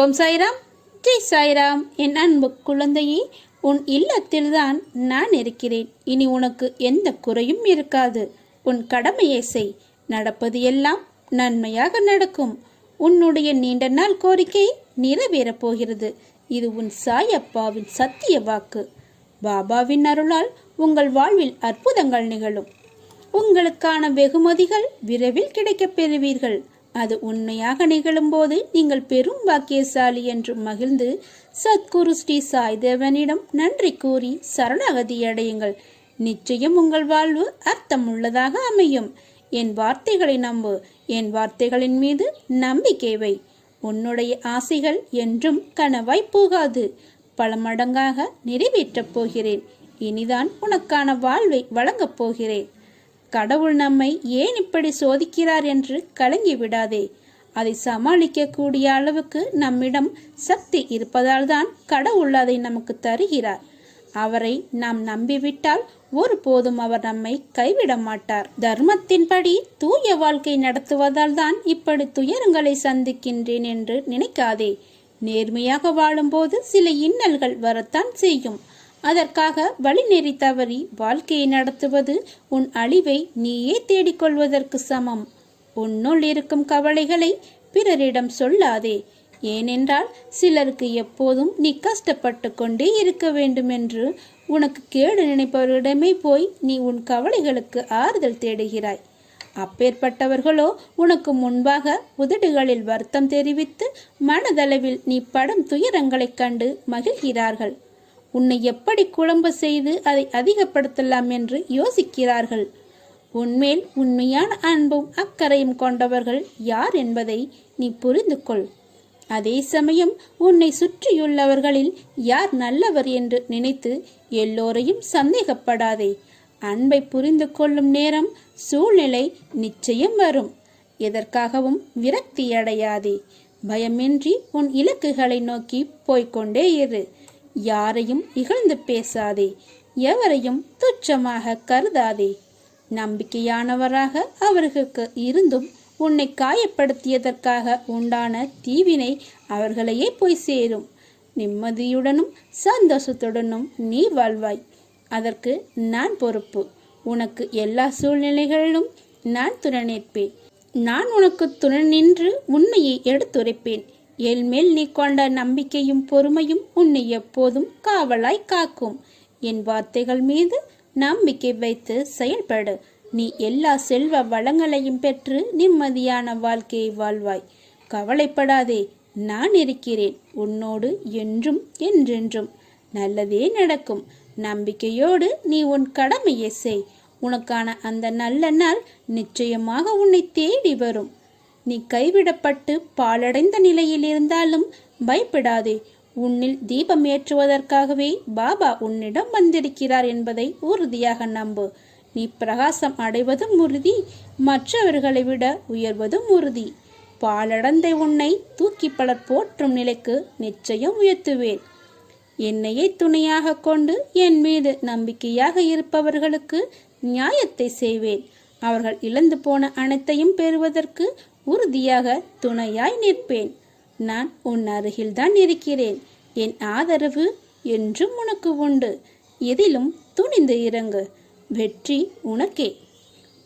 ஓம் சாய்ராம். ஜெய் சாய்ராம். என் அன்பு குழந்தையே உன் இல்லத்தில்தான் நான் இருக்கிறேன். இனி உனக்கு எந்த குறையும் இருக்காது. உன் கடமையை செய். நடப்பது எல்லாம் நன்மையாக நடக்கும். உன்னுடைய நீண்ட நாள் கோரிக்கை நிறைவேறப் போகிறது. இது உன் சாயப்பாவின் சத்திய வாக்கு. பாபாவின் அருளால் உங்கள் வாழ்வில் அற்புதங்கள் நிகழும். உங்களுக்கான வெகுமதிகள் விரைவில் கிடைக்கப் பெறுவீர்கள். அது உண்மையாக நிகழும்போது நீங்கள் பெரும் பாக்கியசாலி என்று மகிழ்ந்து சத்குரு ஸ்ரீ சாய்தேவனிடம் நன்றி கூறி சரணாகதி அடையுங்கள். நிச்சயம் உங்கள் வாழ்வு அர்த்தம் உள்ளதாக அமையும். என் வார்த்தைகளை நம்பு. என் வார்த்தைகளின் மீது நம்பிக்கை வை. உன்னுடைய ஆசைகள் என்றும் கனவாய் போகாது. பல மடங்காக நிறைவேற்றப் போகிறேன். இனிதான் உனக்கான வாழ்வை வழங்கப் போகிறேன். கடவுள் நம்மை ஏன் இப்படி சோதிக்கிறார் என்று கலங்கி விடாதே. அதை சமாளிக்கக்கூடிய அளவுக்கு நம்மிடம் சக்தி இருப்பதால் தான் கடவுள் அதை நமக்கு தருகிறார். அவரை நாம் நம்பிவிட்டால் ஒருபோதும் அவர் நம்மை கைவிட மாட்டார். தர்மத்தின்படி தூய வாழ்க்கை நடத்துவதால் தான் இப்படி துயரங்களை சந்திக்கின்றேன் என்று நினைக்காதே. நேர்மையாக வாழும்போது சில இன்னல்கள் வரத்தான் செய்யும். அதற்காக வழிநெறி தவறி வாழ்க்கையை நடத்துவது உன் அழிவை நீயே தேடிக்கொள்வதற்கு சமம். உன்னுள் இருக்கும் கவலைகளை பிறரிடம் சொல்லாதே. ஏனென்றால் சிலருக்கு எப்போதும் நீ கஷ்டப்பட்டு கொண்டே இருக்க வேண்டும் என்று உனக்கு கேடு நினைப்பவரிடமே போய் நீ உன் கவலைகளுக்கு ஆறுதல் தேடுகிறாய். அப்பேற்பட்டவர்களோ உனக்கு முன்பாக உதடுகளில் வருத்தம் தெரிவித்து மனதளவில் நீ படும் துயரங்களைக் கண்டு மகிழ்கிறார்கள். உன்னை எப்படி குழம்ப செய்து அதை அதிகப்படுத்தலாம் என்று யோசிக்கிறார்கள். உன்மேல் உண்மையான அன்பும் அக்கறையும் கொண்டவர்கள் யார் என்பதை நீ புரிந்து கொள். அதே சமயம் உன்னை சுற்றியுள்ளவர்களில் யார் நல்லவர் என்று நினைத்து எல்லோரையும் சந்தேகப்படாதே. அன்பை புரிந்து கொள்ளும் நேரம் சூழ்நிலை நிச்சயம் வரும். எதற்காகவும் விரக்தி அடையாதே. பயமின்றி உன் இலக்குகளை நோக்கி போய்க்கொண்டே இரு. யாரையும் இகழ்ந்து பேசாதே எவரையும் துச்சமாக கருதாதே. நம்பிக்கையானவராக அவர்களுக்கு இருந்தும் உன்னை காயப்படுத்தியதற்காக உண்டான தீவினை அவர்களையே போய் சேரும். நிம்மதியுடனும் சந்தோஷத்துடனும் நீ வாழ்வாய். அதற்கு நான் பொறுப்பு. உனக்கு எல்லா சூழ்நிலைகளிலும் நான் துணை நிற்பேன். நான் உனக்கு துணை நின்று உண்மையை எடுத்துரைப்பேன். என்மேல் நீ கொண்ட நம்பிக்கையும் பொறுமையும் உன்னை எப்போதும் காவலாய் காக்கும். என் வார்த்தைகள் மீது நம்பிக்கை வைத்து செயல்படு. நீ எல்லா செல்வ வளங்களையும் பெற்று நிம்மதியான வாழ்க்கையை வாழ்வாய். கவலைப்படாதே நான் இருக்கிறேன். உன்னோடு என்றும் என்றென்றும் நல்லதே நடக்கும். நம்பிக்கையோடு நீ உன் கடமையை செய். உனக்கான அந்த நல்ல நாள் நிச்சயமாக உன்னை தேடி வரும். நீ கைவிடப்பட்டு பாலடைந்த நிலையில் இருந்தாலும் பயப்படாதே. உன்னில் தீபம் ஏற்றுவதற்காகவே பாபா உன்னிடம் வந்திருக்கிறார் என்பதை உறுதியாக நம்பு. நீ பிரகாசம் அடைவதும் உறுதி மற்றவர்களை விட உயர்வதும் உறுதி. பாலடந்த உன்னை தூக்கி பலர் போற்றும் நிலைக்கு நிச்சயம் உயர்த்துவேன். என்னையே துணையாக கொண்டு என் மீது நம்பிக்கையாக இருப்பவர்களுக்கு நியாயத்தை செய்வேன். அவர்கள் இழந்து போன அனைத்தையும் பெறுவதற்கு உறுதியாக துணையாய் நிற்பேன். நான் உன் அருகில்தான் இருக்கிறேன். என் ஆதரவு என்றும் உனக்கு உண்டு. எதிலும் துணிந்து இறங்கு. வெற்றி உனக்கே.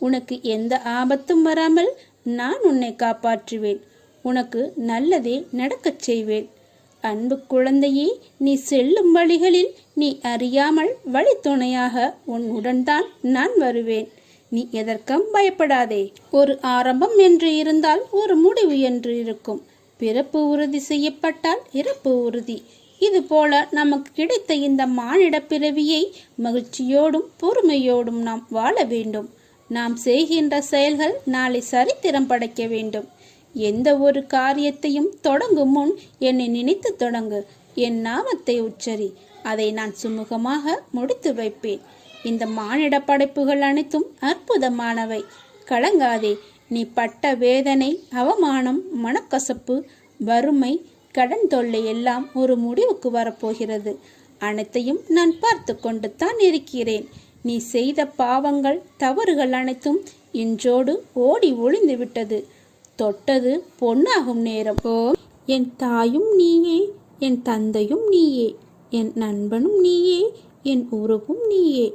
உனக்கு எந்த ஆபத்தும் வராமல் நான் உன்னை காப்பாற்றுவேன். உனக்கு நல்லதே நடக்கச் செய்வேன். அன்பு குழந்தையே நீ செல்லும் வழிகளில் நீ அறியாமல் வழித்துணையாக உன்னுடன் தான் நான் வருவேன். நீ எதற்கும் பயப்படாதே. ஒரு ஆரம்பம் என்று இருந்தால் ஒரு முடிவு என்று இருக்கும். பிறப்பு உறுதி செய்யப்பட்டால் இறப்பு உறுதி. இது போல நமக்கு கிடைத்த இந்த மானிட பிறவியை மகிழ்ச்சியோடும் பொறுமையோடும் நாம் வாழ வேண்டும். நாம் செய்கின்ற செயல்கள் நாளை சரித்திரம் படைக்க வேண்டும். எந்த ஒரு காரியத்தையும் தொடங்கும் முன் என்னை நினைத்து தொடங்கு. என் நாமத்தை உச்சரி. அதை நான் சுமூகமாக முடித்து வைப்பேன். இந்த மானிட படைப்புகள் அனைத்தும் அற்புதமானவை. கலங்காதே நீ பட்ட வேதனை அவமானம் மனக்கசப்பு வறுமை கடன் தொல்லை எல்லாம் ஒரு முடிவுக்கு வரப்போகிறது. அனைத்தையும் நான் பார்த்து கொண்டு தான் இருக்கிறேன். நீ செய்த பாவங்கள் தவறுகள் அனைத்தும் இன்றோடு ஓடி ஒளிந்து விட்டது தொட்டது பொன்னாகும் நேரம். ஓம் என் தாயும் நீயே என் தந்தையும் நீயே என் நண்பனும் நீயே என் உறவும் நீயே.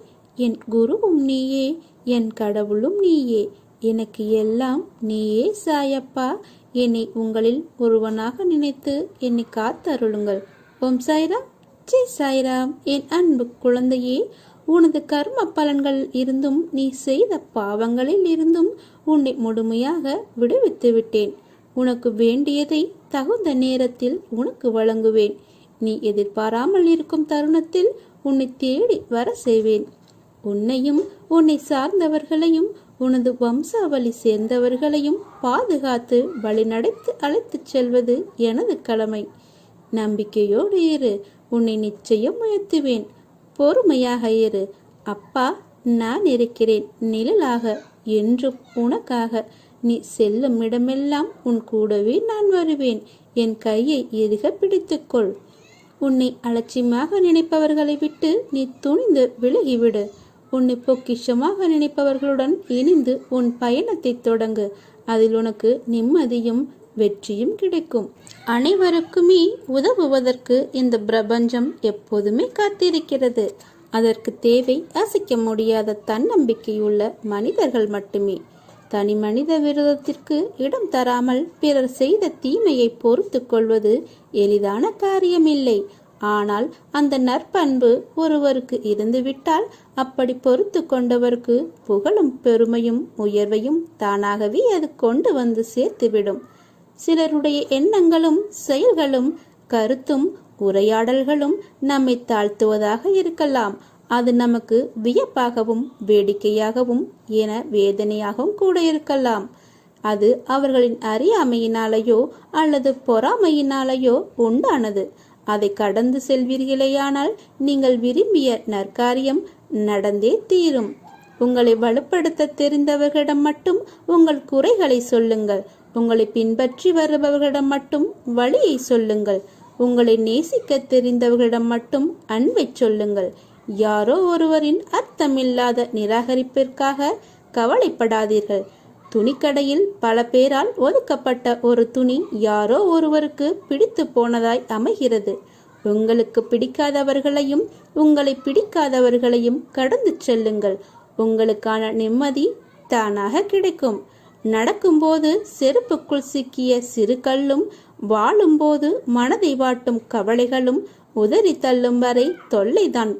என் குருவும் நீயே என் கடவுளும் நீயே. எனக்கு எல்லாம் நீயே சாயப்பா. என்னை உங்களில் ஒருவனாக நினைத்து என்னை காத்தருளுங்கள். ஓம் சாய்ராம். ஜெய் சாய்ராம். என் அன்பு குழந்தையே உனது கர்ம பலன்கள் இருந்தும் நீ செய்த பாவங்களில் இருந்தும் உன்னை முழுமையாக விடுவித்து விட்டேன். உனக்கு வேண்டியதை தகுந்த நேரத்தில் உனக்கு வழங்குவேன். நீ எதிர்பாராமல் இருக்கும் தருணத்தில் உன்னை தேடி வர செய்வேன். உன்னையும் உன்னை சார்ந்தவர்களையும் உனது வம்சாவளி சேர்ந்தவர்களையும் பாதுகாத்து வழிநடத்து அழைத்துச் செல்வது எனது கடமை. நம்பிக்கையோடு இரு உன்னை நிச்சயம் உயர்த்துவேன். பொறுமையாக இரு. அப்பா நான் இருக்கிறேன். நிழலாக என்றும் உனக்காக. நீ செல்லும் இடமெல்லாம் உன் கூடவே நான் வருவேன். என் கையை எதுக பிடித்துக்கொள். உன்னை அலட்சியமாக நினைப்பவர்களை விட்டு நீ துணிந்து விலகிவிடு. உன்னை பொக்கிஷமாக நினைப்பவர்களுடன் இணைந்து உன் பயணத்தை தொடங்கு. அதில் உனக்கு நிம்மதியும் வெற்றியும் கிடைக்கும். அனைவருக்குமே உதவுவதற்கு இந்த பிரபஞ்சம் எப்போதுமே காத்திருக்கிறது. அதற்கு தேவை அசைக்க முடியாத தன்னம்பிக்கையுள்ள மனிதர்கள் மட்டுமே. தனி மனித விரோதத்திற்கு இடம் தராமல் பிறர் செய்த தீமையை பொறுத்து கொள்வது எளிதான காரியமில்லை. ஆனால் அந்த நற்பண்பு ஒருவருக்கு இருந்துவிட்டால் அப்படி பொறுத்து கொண்டவருக்கு புகழும் பெருமையும் உயர்வையும் தானாகவே அது கொண்டு வந்து சேர்த்துவிடும். சிலருடைய எண்ணங்களும் செயல்களும் கருத்தும் உரையாடல்களும் நம்மை தாழ்த்துவதாக இருக்கலாம். அது நமக்கு வியப்பாகவும் வேடிக்கையாகவும் என வேதனையாகவும் கூட இருக்கலாம். அது அவர்களின் அறியாமையினாலேயோ அல்லது பொறாமையினாலேயோ உண்டானது. அதை கடந்து செல்வீர்களேயானால் நீங்கள் விரும்பிய நற்காரியம் நடந்தே தீரும். உங்களை வலுப்படுத்த தெரிந்தவர்களிடம் மட்டும் உங்கள் குறைகளை சொல்லுங்கள். உங்களை பின்பற்றி வருபவர்களிடம் மட்டும் வழியை சொல்லுங்கள். உங்களை நேசிக்க தெரிந்தவர்களிடம் மட்டும் அன்பை சொல்லுங்கள். யாரோ ஒருவரின் அர்த்தமில்லாத நிராகரிப்பிற்காக கவலைப்படாதீர்கள். துணிக்கடையில் பல பேரால் ஒதுக்கப்பட்ட ஒரு துணி யாரோ ஒருவருக்கு பிடித்து போனதாய் அமைகிறது. உங்களுக்கு பிடிக்காதவர்களையும் உங்களை பிடிக்காதவர்களையும் கடந்து செல்லுங்கள். உங்களுக்கான நிம்மதி தானாக கிடைக்கும். நடக்கும்போது செருப்புக்குள் சிக்கிய சிறு கல்லும் வாழும்போது மனதை வாட்டும் கவலைகளும் உதறி தள்ளும் வரை தொல்லைதான்.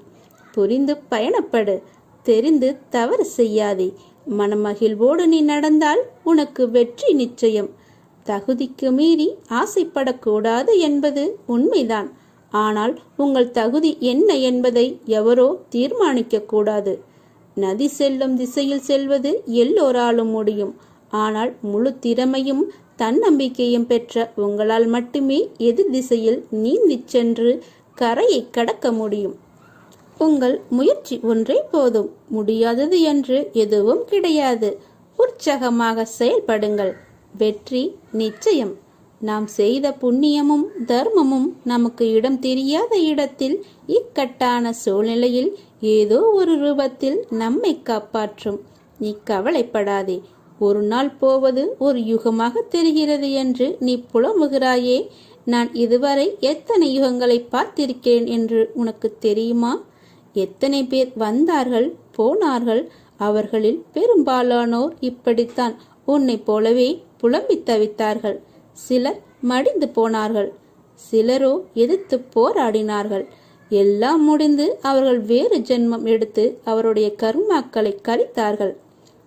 புரிந்து பயணப்படு. தெரிந்து தவறு செய்யாதே. மனமகிழ்வோடு நீ நடந்தால் உனக்கு வெற்றி நிச்சயம். தகுதிக்கு மீறி ஆசைப்படக்கூடாது என்பது உண்மைதான். ஆனால் உங்கள் தகுதி என்ன என்பதை எவரோ தீர்மானிக்க கூடாது நதி செல்லும் திசையில் செல்வது எல்லோராலும் முடியும். ஆனால் முழு திறமையும் தன்னம்பிக்கையும் பெற்ற உங்களால் மட்டுமே எதிர் திசையில் நீந்திச் சென்று கரையை கடக்க முடியும். உங்கள் முயற்சி ஒன்றே போதும். முடியாதது என்று எதுவும் கிடையாது. உற்சாகமாக செயல்படுங்கள். வெற்றி நிச்சயம். நாம் செய்த புண்ணியமும் தர்மமும் நமக்கு இடம் தெரியாத இடத்தில் இக்கட்டான சூழ்நிலையில் ஏதோ ஒரு ரூபத்தில் நம்மை காப்பாற்றும். நீ கவலைப்படாதே. ஒரு நாள் போவது ஒரு யுகமாக தெரிகிறது என்று நீ புலம்புகிறாயே. நான் இதுவரை எத்தனை யுகங்களை பார்த்திருக்கிறேன் என்று உனக்கு தெரியுமா? எத்தனை பேர் வந்தார்கள் போனார்கள் அவர்களில் பெரும்பாலானோர் இப்படித்தான் உன்னை போலவே புலம்பி தவித்தார்கள். சிலர் மடிந்து போனார்கள் சிலரோ எதிர்த்து போராடினார்கள். எல்லாம் முடிந்து அவர்கள் வேறு ஜென்மம் எடுத்து அவருடைய கர்மாக்களை கழித்தார்கள்.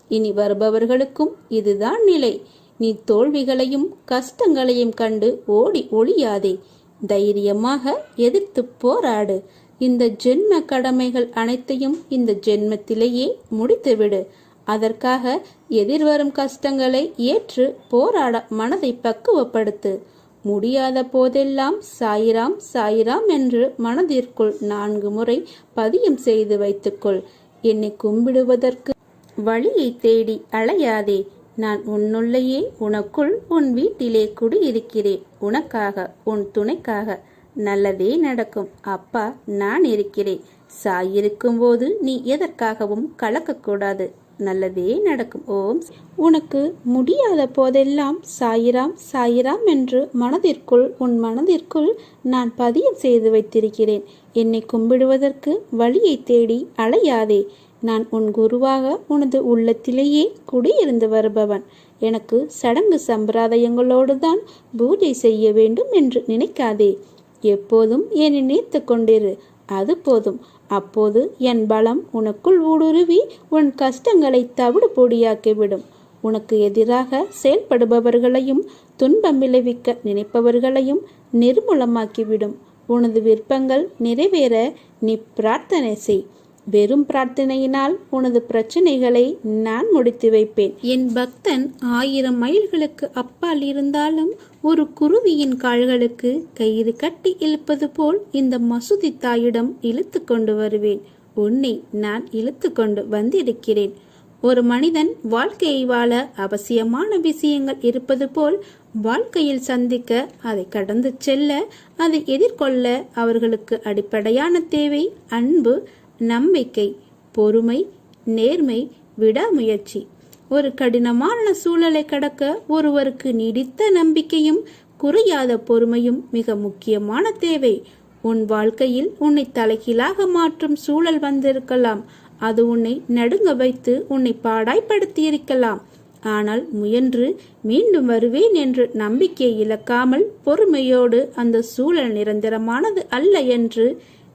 இனி வருபவர்களுக்கும் இதுதான் நிலை. நீ தோல்விகளையும் கஷ்டங்களையும் கண்டு ஓடி ஒளியாதே. தைரியமாக எதிர்த்து போராடு. இந்த ஜென்ம கடமைகள் அனைத்தையும் இந்த ஜென்மத்திலேயே முடித்துவிடு. அதற்காக எதிர்வரும் கஷ்டங்களை ஏற்று போராட மனதை பக்குவப்படுத்து. முடியாத போதெல்லாம் சாயிராம் சாயிராம் என்று மனதிற்குள் நான்கு முறை பதியம் செய்து வைத்துக்கொள். என்னை கும்பிடுவதற்கு வழியை தேடி அலையாதே. நான் உன்னுள்ளேயே உனக்குள் உன் வீட்டிலே குடியிருக்கிறேன். உனக்காக உன் துணைக்காக. நல்லதே நடக்கும். அப்பா நான் இருக்கிறேன். சாய் இருக்கும்போது நீ எதற்காகவும் கலக்கக்கூடாது. நல்லதே நடக்கும். ஓம். உனக்கு முடியாத போதெல்லாம் சாயிராம் சாயிராம் என்று மனதிற்குள் உன் மனதிற்குள் நான் பதியம் செய்து வைத்திருக்கிறேன். என்னை கும்பிடுவதற்கு வழியை தேடி அலையாதே. நான் உன் குருவாக உனது உள்ளத்திலேயே குடியிருந்து வருபவன். எனக்கு சடங்கு சம்பிரதாயங்களோடு தான் பூஜை செய்ய வேண்டும் என்று நினைக்காதே. எப்போதும் என்னை நினைத்து கொண்டிரு. அது போதும். அப்போது என் பலம் உனக்குள் ஊடுருவி உன் கஷ்டங்களை தவிடு பொடியாக்கிவிடும். உனக்கு எதிராக செயல்படுபவர்களையும் துன்பம் விளைவிக்க நினைப்பவர்களையும் நிர்மூலமாக்கிவிடும். உனது விருப்பங்கள் நிறைவேற நீ பிரார்த்தனை செய். வெறும் பிரார்த்தனையினால் உனது பிரச்சனைகளை நான் முடித்து வைப்பேன். என் பக்தன் ஆயிரம் மைல்களுக்கு அப்பால் இருந்தாலும் ஒரு குருவியின் கால்களுக்கு கயிறு கட்டி இழுப்பது போல் இந்த மசூதி தாயிடம் இழுத்து கொண்டு வருவேன். உன்னை நான் இழுத்து கொண்டு வந்திருக்கிறேன். ஒரு மனிதன் வாழ்க்கையை வாழ அவசியமான விஷயங்கள் இருப்பது போல் வாழ்க்கையில் சந்திக்க அதை கடந்து செல்ல அதை எதிர்கொள்ள அவர்களுக்கு அடிப்படையான தேவை அன்பு நம்பிக்கை பொறுமை நேர்மை விடாமுயற்சி. ஒரு கடினமான சூழலை கடக்க ஒருவருக்கு நீடித்த நம்பிக்கையும் குறையாத பொறுமையும் மிக முக்கியமான தேவை. உன் வாழ்க்கையில் உன்னை தலைகீழாக மாற்றும் சூழல் வந்திருக்கலாம். அது உன்னை நடுங்க வைத்து உன்னை பாடாய்ப்படுத்தியிருக்கலாம். ஆனால் முயன்று மீண்டும் வருவேன் என்று நம்பிக்கை இழக்காமல் பொறுமையோடு அந்த சூழல் நிரந்தரமானது அல்ல என்று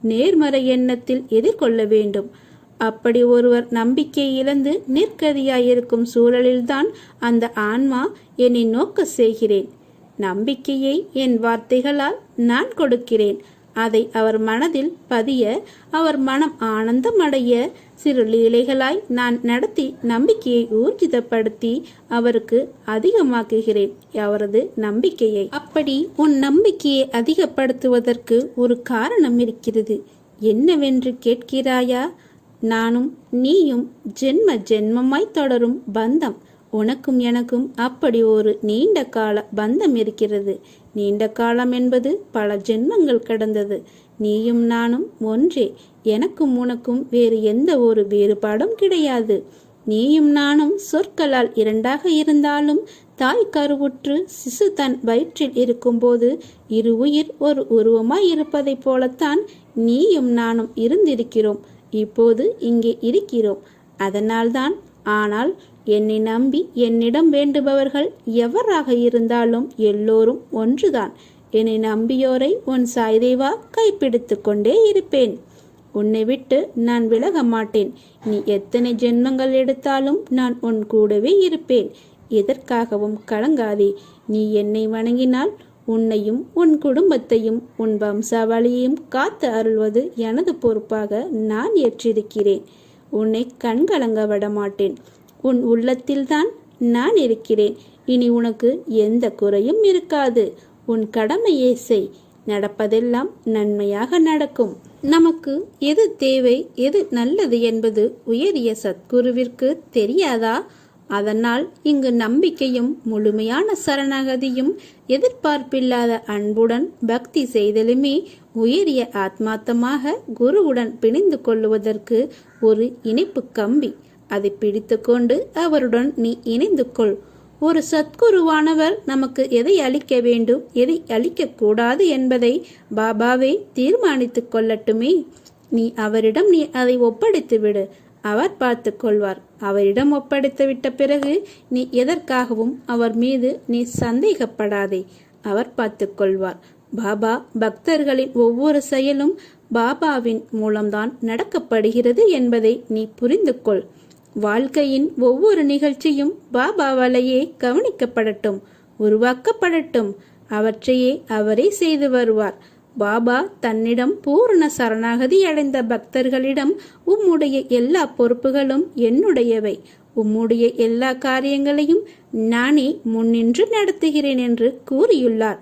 நேர்மறை எண்ணத்தில் எதிர்கொள்ள வேண்டும். அப்படி ஒருவர் நம்பிக்கை இழந்து நிற்கதியாயிருக்கும் சூழலில்தான் அந்த ஆன்மா என்னை நோக்க செய்கிறேன். நம்பிக்கையை என் வார்த்தைகளால் நான் கொடுக்கிறேன். அதை அவர் மனதில் பதிய அவர் மனம் ஆனந்தமடைய சிறு லீலைகளாய் நான் நடத்தி நம்பிக்கையை ஊர்ஜிதப்படுத்தி அவருக்கு அதிகமாக்குகிறேன். அவரது நம்பிக்கையை. அப்படி உன் நம்பிக்கையை அதிகப்படுத்துவதற்கு ஒரு காரணம் இருக்கிறது. என்னவென்று கேட்கிறாயா? நானும் நீயும் ஜென்ம ஜென்மமாய் தொடரும் பந்தம். உனக்கும் எனக்கும் அப்படி ஒரு நீண்ட கால பந்தம் இருக்கிறது. நீண்ட காலம் என்பது பல ஜென்மங்கள் கடந்தது. நீயும் நானும் ஒன்றே. எனக்கும் உனக்கும் வேறு எந்த ஒரு வேறுபாடும் கிடையாது. நீயும் நானும் சொற்களால் இரண்டாக இருந்தாலும் தாய் கருவுற்று சிசு தன் வயிற்றில் இருக்கும்போது இரு உயிர் ஒரு உருவமாய் இருப்பதைப் போலத்தான் நீயும் நானும் இருந்திருக்கிறோம். இப்போது இங்கே இருக்கிறோம். அதனால்தான் ஆனால் என்னை நம்பி என்னிடம் வேண்டுபவர்கள் எவராக இருந்தாலும் எல்லோரும் ஒன்றுதான். என்னை நம்பியோரை உன் சாய்தேவா கைப்பிடித்து கொண்டே இருப்பேன். உன்னை விட்டு நான் விலக மாட்டேன். நீ எத்தனை ஜென்மங்கள் எடுத்தாலும் நான் உன் கூடவே இருப்பேன். எதற்காகவும் கலங்காதே. நீ என்னை வணங்கினால் உன்னையும் உன் குடும்பத்தையும் உன் வம்சாவளியையும் காத்து அருள்வது எனது பொறுப்பாக நான் ஏற்றிருக்கிறேன். உன்னை கண்கலங்க விட மாட்டேன் உன் உள்ளத்தில்தான் நான் இருக்கிறேன். இனி உனக்கு எந்த குறையும் இருக்காது. உன் கடமையை செய். நடப்பதெல்லாம் நன்மையாக நடக்கும். நமக்கு எது தேவை எது நல்லது என்பது உயரிய சத்குருவிற்கு தெரியாதா? அதனால் இங்கு நம்பிக்கையும் முழுமையான சரணாகதியும் எதிர்பார்ப்பில்லாத அன்புடன் பக்தி செய்தலுமே உயரிய ஆத்மார்த்தமாக குருவுடன் பிணைந்து கொள்ளுவதற்கு ஒரு இணைப்பு கம்பி. அதை பிடித்துக்கொண்டு அவருடன் நீ இணைந்து கொள். ஒரு சத்குருவானவர் நமக்கு எதை அளிக்க வேண்டும் எதை அளிக்கக்கூடாது என்பதை பாபாவே தீர்மானித்துக் கொள்ளட்டுமே. நீ அவரிடம் நீ அதை ஒப்படைத்து விடு. அவர் பார்த்து கொள்வார். அவரிடம் ஒப்படைத்து விட்ட பிறகு நீ எதற்காகவும் அவர் மீது நீ சந்தேகப்படாதே. அவர் பார்த்து கொள்வார். பாபா பக்தர்களின் ஒவ்வொரு செயலும் பாபாவின் மூலம்தான் நடக்கப்படுகிறது என்பதை நீ புரிந்து கொள் வாழ்க்கையின் ஒவ்வொரு நிகழ்ச்சியும் பாபாவாலேயே கவனிக்கப்படட்டும் உருவாக்கப்படட்டும். அவற்றையே அவரே செய்து வருவார். பாபா தன்னிடம் பூரண சரணாகதி அடைந்த பக்தர்களிடம் உம்முடைய எல்லா பொறுப்புகளும் என்னுடையவை. உம்முடைய எல்லா காரியங்களையும் நானே முன்னின்று நடத்துகிறேன் என்று கூறியுள்ளார்.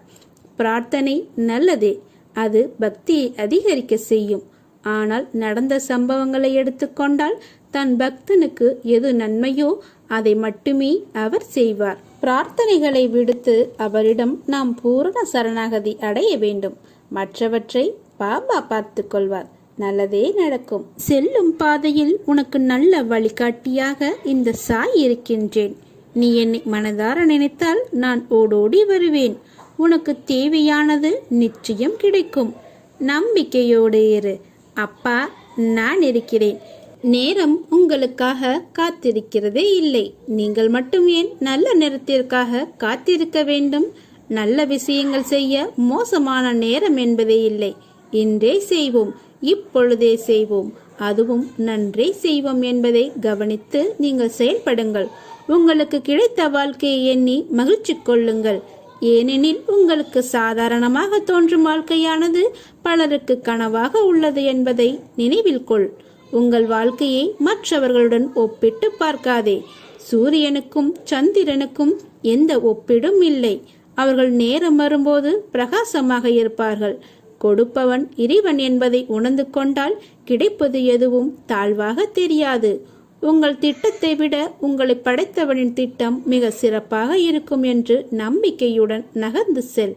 பிரார்த்தனை நல்லதே. அது பக்தியை அதிகரிக்க செய்யும். ஆனால் நடந்த சம்பவங்களை எடுத்துக்கொண்டால் தன் பக்தனுக்கு எது நன்மையோ அதை மட்டுமே அவர் செய்வார். பிரார்த்தனைகளை விடுத்து அவரிடம் நாம் பூரண சரணாகதி அடைய வேண்டும். மற்றவற்றை பாபா பார்த்து கொள்வார். நல்லதே நடக்கும். செல்லும் பாதையில் உனக்கு நல்ல வழிகாட்டியாக இந்த சாய் இருக்கின்றேன். நீ என்னை மனதார நினைத்தால் நான் ஓடோடி வருவேன். உனக்கு தேவையானது நிச்சயம் கிடைக்கும். நம்பிக்கையோடு இரு. அப்பா நான் இருக்கிறேன். நேரம் உங்களுக்காக காத்திருக்கிறதே இல்லை. நீங்கள் மட்டும் ஏன் நல்ல நேரத்திற்காக காத்திருக்க வேண்டும்? நல்ல விஷயங்கள் செய்ய மோசமான நேரம் என்பதே இல்லை. இன்றே செய்வோம் இப்பொழுதே செய்வோம். அதுவும் நன்றே செய்வோம் என்பதை கவனித்து நீங்கள் செயல்படுங்கள். உங்களுக்கு கிடைத்த வாழ்க்கையை எண்ணி மகிழ்ச்சி கொள்ளுங்கள். ஏனெனில் உங்களுக்கு சாதாரணமாக தோன்றும் வாழ்க்கையானது பலருக்கு கனவாக உள்ளது என்பதை நினைவில் கொள். உங்கள் வாழ்க்கையை மற்றவர்களுடன் ஒப்பிட்டு பார்க்காதே. சூரியனுக்கும் சந்திரனுக்கும் எந்த ஒப்பிடும் இல்லை. அவர்கள் நேரம் வரும்போது பிரகாசமாக இருப்பார்கள். கொடுப்பவன் இறைவன் என்பதை உணர்ந்து கொண்டால் கிடைப்பது எதுவும் தாழ்வாக தெரியாது. உங்கள் திட்டத்தை விட உங்களை படைத்தவனின் திட்டம் மிக சிறப்பாக இருக்கும் என்று நம்பிக்கையுடன் நகர்ந்து செல்.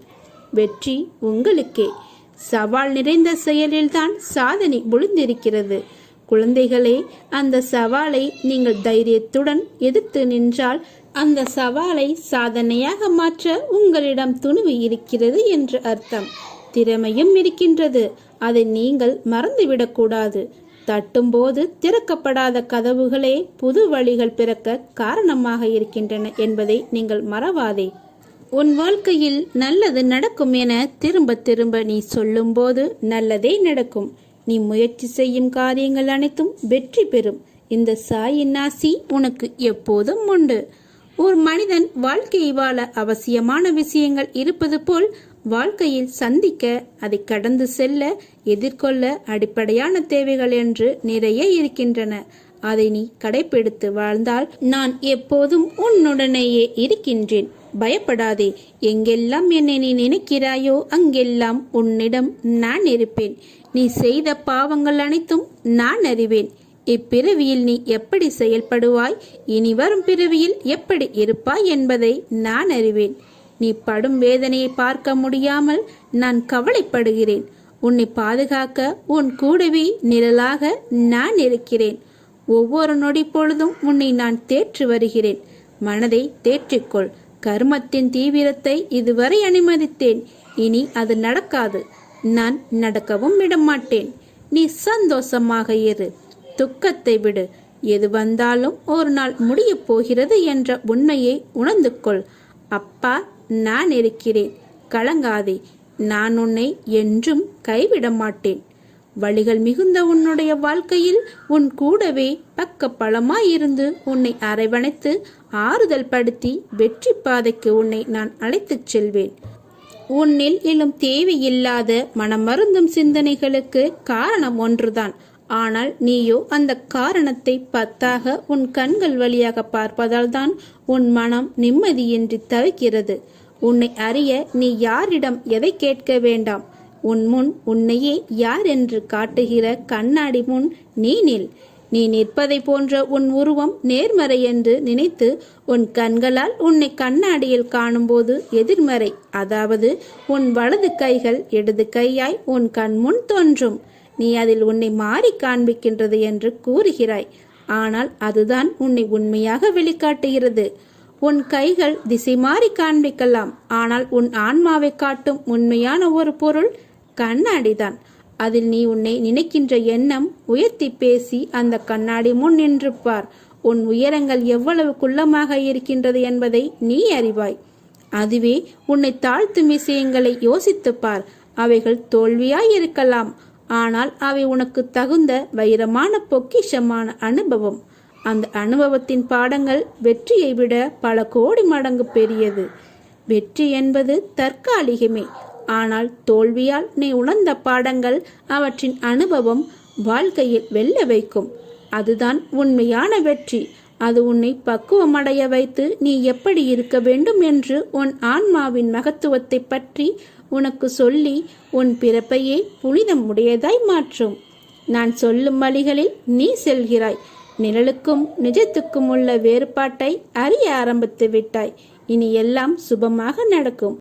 வெற்றி உங்களுக்கே. சவால் நிறைந்த செயலில்தான் சாதனை ஒளிந்திருக்கிறது குழந்தைகளே அந்த சவாலை நீங்கள் தைரியத்துடன் எதிர்த்து நின்றால் அந்த சவாலை சாதனையாக மாற்ற உங்களிடம் துணிவு இருக்கிறது என்று அர்த்தம். திறமையும் இருக்கின்றது. அதை நீங்கள் மறந்துவிடக்கூடாது தட்டும்போது திறக்கப்படாத கதவுகளே புது வழிகள் பிறக்க காரணமாக இருக்கின்றன என்பதை நீங்கள் மறவாதே. உன் வாழ்க்கையில் நல்லது நடக்கும் என திரும்ப திரும்ப நீ சொல்லும்போது நல்லதே நடக்கும். நீ முயற்சி செய்யும் காரியங்கள் அனைத்தும் வெற்றி பெறும். இந்த சாயின் ஆசி உனக்கு எப்போதும் உண்டு. ஒரு மனிதன் வாழ்க்கையை வாழ அவசியமான விஷயங்கள் இருப்பது போல் வாழ்க்கையில் சந்திக்க அதை கடந்து செல்ல எதிர்கொள்ள அடிப்படையான தேவைகள் என்று நிறைய இருக்கின்றன. அதை நீ கடைபிடித்து வாழ்ந்தால் நான் எப்போதும் உன்னுடனேயே இருக்கின்றேன். பயப்படாதே எங்கெல்லாம் என்னை நீ நினைக்கிறாயோ அங்கெல்லாம் உன்னிடம் நான் இருப்பேன். நீ செய்த பாவங்கள் அனைத்தும் நான் அறிவேன். இப்பிறவியில் நீ எப்படி செயல்படுவாய்? இனி வரும் பிறவியில் எப்படி இருப்பாய் என்பதை நான் அறிவேன். நீ படும் வேதனையை பார்க்க முடியாமல் நான் கவலைப்படுகிறேன். உன்னை பாதுகாக்க உன் கூடவே நிழலாக நான் இருக்கிறேன். ஒவ்வொரு நொடி பொழுதும் உன்னை நான் தேற்று வருகிறேன். மனதை தேற்றிக்கொள். கர்மத்தின் தீவிரத்தை இதுவரை அனுமதித்தேன். இனி அது நடக்காது. நான் நடக்கவும் விடமாட்டேன். நீ சந்தோஷமாக இரு. துக்கத்தை விடு. எது வந்தாலும் ஒரு நாள் முடியப் போகிறது என்ற உண்மையை உணர்ந்து கொள் அப்பா நான் இருக்கிறேன். கலங்காதே. நான் உன்னை என்றும் கைவிட மாட்டேன் வழிகள் மிகுந்த உன்னுடைய வாழ்க்கையில் உன் கூடவே பக்க பலமாயிருந்து உன்னை அரவணைத்து ஆறுதல் படுத்தி வெற்றி பாதைக்கு உன்னை நான் அழைத்துச் செல்வேன். உன்னில் எழும் தேவையில்லாத மனமருந்தும் சிந்தனைகளுக்கு காரணம் ஒன்றுதான். ஆனால் நீயோ அந்த காரணத்தை பத்தாக உன் கண்கள் வழியாக பார்ப்பதால் தான் உன் மனம் நிம்மதியின்றி தவிக்கிறது. உன்னை அறிய நீ யாரிடம் எதை கேட்க வேண்டாம்? உன் முன் உன்னையே யார் என்று காட்டுகிற கண்ணாடி முன் நீ நில். நீ நிற்பதை போன்ற உன் உருவம் நேர்மறை என்று நினைத்து உன் கண்களால் உன்னை கண்ணாடியில் காணும்போது எதிர்மறை. அதாவது உன் வலது கைகள் இடது கையாய் உன் கண்முன் தோன்றும். நீ அதில் உன்னை மாறி காண்பிக்கின்றது என்று கூறுகிறாய். ஆனால் அதுதான் உன்னை உண்மையாக வெளிக்காட்டுகிறது. உன் கைகள் திசை மாறி காண்பிக்கலாம். ஆனால் உன் ஆன்மாவை காட்டும் உண்மையான ஒரு பொருள் கண்ணாடிதான். அதில் நீ உன்னை நினைக்கின்ற எண்ணம் உயர்த்தி பேசி அந்த கண்ணாடி முன் நின்று பார் உன் உயரங்கள் எவ்வளவு குள்ளமாக இருக்கின்றது என்பதை நீ அறிவாய். அதுவே உன்னை தாழ்த்தும் விஷயங்களை யோசித்துப் பார் அவைகள் தோல்வியாய் இருக்கலாம் ஆனால் அவை உனக்கு தகுந்த வைரமான பொக்கிஷமான அனுபவம். அந்த அனுபவத்தின் பாடங்கள் வெற்றியை விட பல கோடி மடங்கு பெரியது. வெற்றி என்பது தற்காலிகமே. ஆனால் தோல்வியால் நீ உணர்ந்த பாடங்கள் அவற்றின் அனுபவம் வாழ்க்கையில் வெல்ல வைக்கும். அதுதான் உண்மையான வெற்றி. அது உன்னை பக்குவமடைய வைத்து நீ எப்படி இருக்க வேண்டும் என்று உன் ஆன்மாவின் மகத்துவத்தை பற்றி உனக்கு சொல்லி உன் பிறப்பையே புனிதம் உடையதாய் மாற்றும். நான் சொல்லும் வழிகளில் நீ செல்கிறாய். நிழலுக்கும் நிஜத்துக்கும் உள்ள வேறுபாட்டை அறிய ஆரம்பித்து விட்டாய். இனி எல்லாம் சுபமாக நடக்கும்.